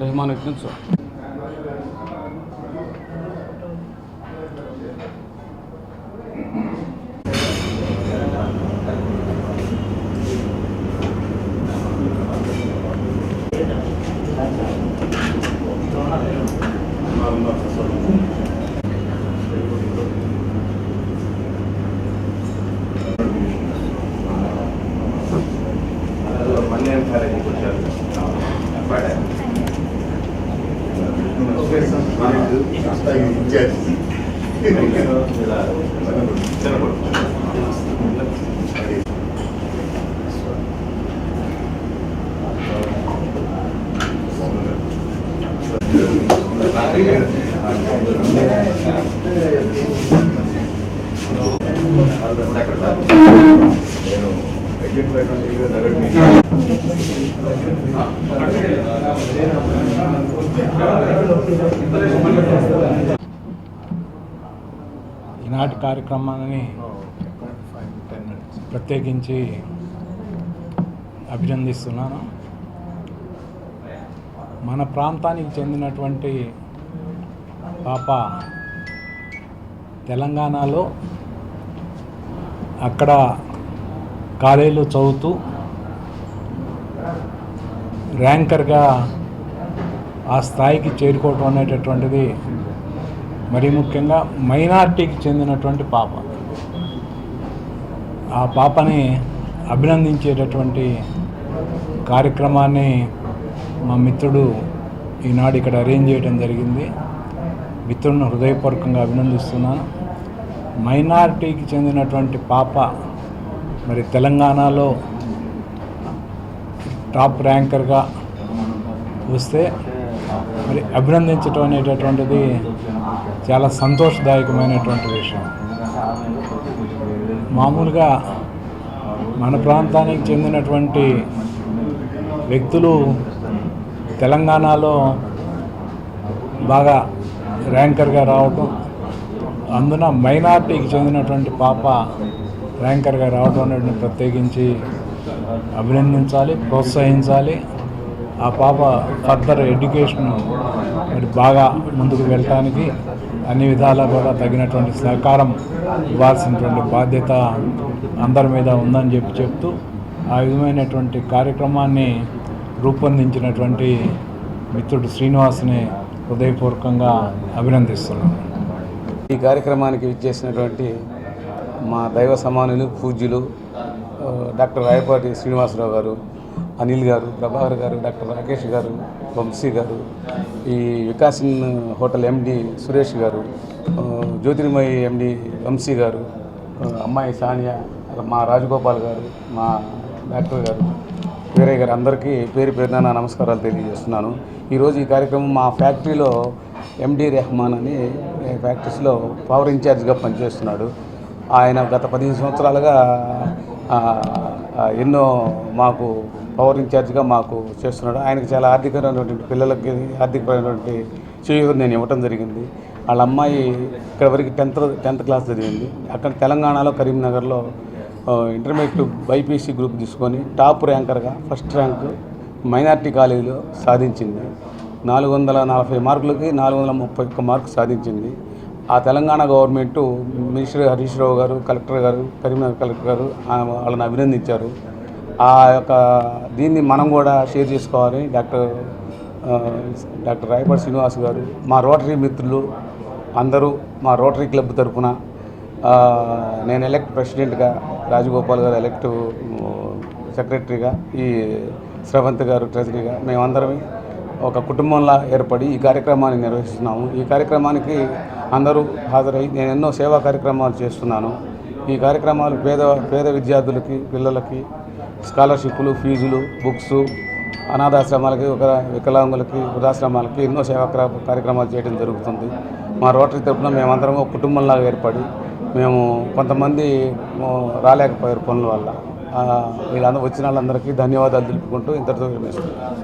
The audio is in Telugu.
రెహమాన్ ఎక్కించు సార్ నేను ఈనాటి కార్యక్రమాన్ని ప్రత్యేకించి అభినందిస్తున్నాను. మన ప్రాంతానికి చెందినటువంటి పాప తెలంగాణలో అక్కడ కాలేజీలో చదువుతూ ర్యాంకర్గా ఆ స్థాయికి చేరుకోవటం అనేటటువంటిది మరీ ముఖ్యంగా మైనార్టీకి చెందినటువంటి పాప. ఆ పాపని అభినందించేటటువంటి కార్యక్రమాన్ని మా మిత్రుడు ఈనాడు ఇక్కడ అరేంజ్ చేయడం జరిగింది. మిత్రుడిని హృదయపూర్వకంగా అభినందిస్తున్నాను. మైనార్టీకి చెందినటువంటి పాప మరి తెలంగాణలో టాప్ ర్యాంకర్గా వస్తే మరి అభినందించడం అనేటటువంటిది చాలా సంతోషదాయకమైనటువంటి విషయం. మామూలుగా మన ప్రాంతానికి చెందినటువంటి వ్యక్తులు తెలంగాణలో బాగా ర్యాంకర్గా రావటం అందున మైనార్టీకి చెందినటువంటి పాప ర్యాంకర్గా రావడం అనేది ప్రత్యేకించి అభినందించాలి ప్రోత్సహించాలి. ఆ పాప ఫర్దర్ ఎడ్యుకేషన్ మరి బాగా ముందుకు వెళ్ళటానికి అన్ని విధాలా కూడా తగినటువంటి సహకారం ఇవ్వాల్సినటువంటి బాధ్యత అందరి మీద ఉందని చెప్పి చెప్తూ ఆ విధమైనటువంటి కార్యక్రమాన్ని రూపొందించినటువంటి మిత్రుడు శ్రీనివాస్ని హృదయపూర్వకంగా అభినందిస్తున్నాను. ఈ కార్యక్రమానికి విచ్చేసినటువంటి మా దైవ సమానులు పూజ్యులు డాక్టర్ రాయపాటి శ్రీనివాసరావు గారు అనిల్ గారు ప్రభాకర్ గారు డాక్టర్ రాకేష్ గారు వంశీ గారు ఈ వికాసిన్ హోటల్ ఎండి సురేష్ గారు జ్యోతిర్మయి ఎండి వంశీ గారు అమ్మాయి సానియా మా రాజగోపాల్ గారు మా డాక్టర్ గారు వేరే గారు అందరికీ పేరు పేరున నా నమస్కారాలు తెలియజేస్తున్నాను. ఈరోజు ఈ కార్యక్రమం మా ఫ్యాక్టరీలో ఎండి రెహమాన్ అని ఫ్యాక్టరీస్లో పవర్ ఇన్ఛార్జ్గా పనిచేస్తున్నాడు. ఆయన గత పదిహేను సంవత్సరాలుగా ఎన్నో మాకు పవర్ ఇన్ఛార్జ్గా మాకు చేస్తున్నాడు. ఆయనకు చాలా ఆర్థికమైనటువంటి పిల్లలకి ఆర్థికమైనటువంటి చేయూరు నేను ఇవ్వటం జరిగింది. వాళ్ళ అమ్మాయి ఇక్కడ వరకు టెన్త్ టెన్త్ క్లాస్ చదివింది. అక్కడ తెలంగాణలో కరీంనగర్లో ఇంటర్మీడియట్ బైపీసీ గ్రూప్ తీసుకొని టాప్ ర్యాంకర్గా ఫస్ట్ ర్యాంక్ మైనార్టీ కాలేజీలో సాధించింది. నాలుగు వందల నలభై మార్కులకి నాలుగు వందల ముప్పై ఒక్క మార్కు సాధించింది. ఆ Telangana government minister Harish Rao garu collector garu Karimnagar collector గారు వాళ్ళని అభినందించారు. ఆ యొక్క దీన్ని మనం కూడా షేర్ చేసుకోవాలని డాక్టర్ డాక్టర్ రాయపాటి శ్రీనివాస్ గారు మా రోటరీ మిత్రులు అందరూ మా రోటరీ క్లబ్ తరఫున నేను ఎలక్ట్ ప్రెసిడెంట్గా రాజగోపాల్ గారు ఎలక్ట్ సెక్రటరీగా ఈ శ్రవంత్ గారు ట్రెజరీగా మేమందరం ఒక కుటుంబంలా ఏర్పడి ఈ కార్యక్రమాన్ని నిర్వహిస్తున్నాము. ఈ కార్యక్రమానికి అందరూ హాజరై నేను ఎన్నో సేవా కార్యక్రమాలు చేస్తున్నాను. ఈ కార్యక్రమాలు పేద పేద విద్యార్థులకి పిల్లలకి స్కాలర్షిప్లు ఫీజులు బుక్స్ అనాథాశ్రమాలకి ఒక వికలాంగులకి వృద్ధాశ్రమాలకి ఎన్నో సేవా కార్యక్రమాలు చేయడం జరుగుతుంది. మా రోటరీ తరఫున మేమందరం ఒక కుటుంబంలాగా ఏర్పడి మేము కొంతమంది రాలేకపోయారు పనుల వల్ల. వీళ్ళందరూ వచ్చిన వాళ్ళందరికీ ధన్యవాదాలు తెలుపుకుంటూ ఇంతటితో విరమిస్తున్నాను.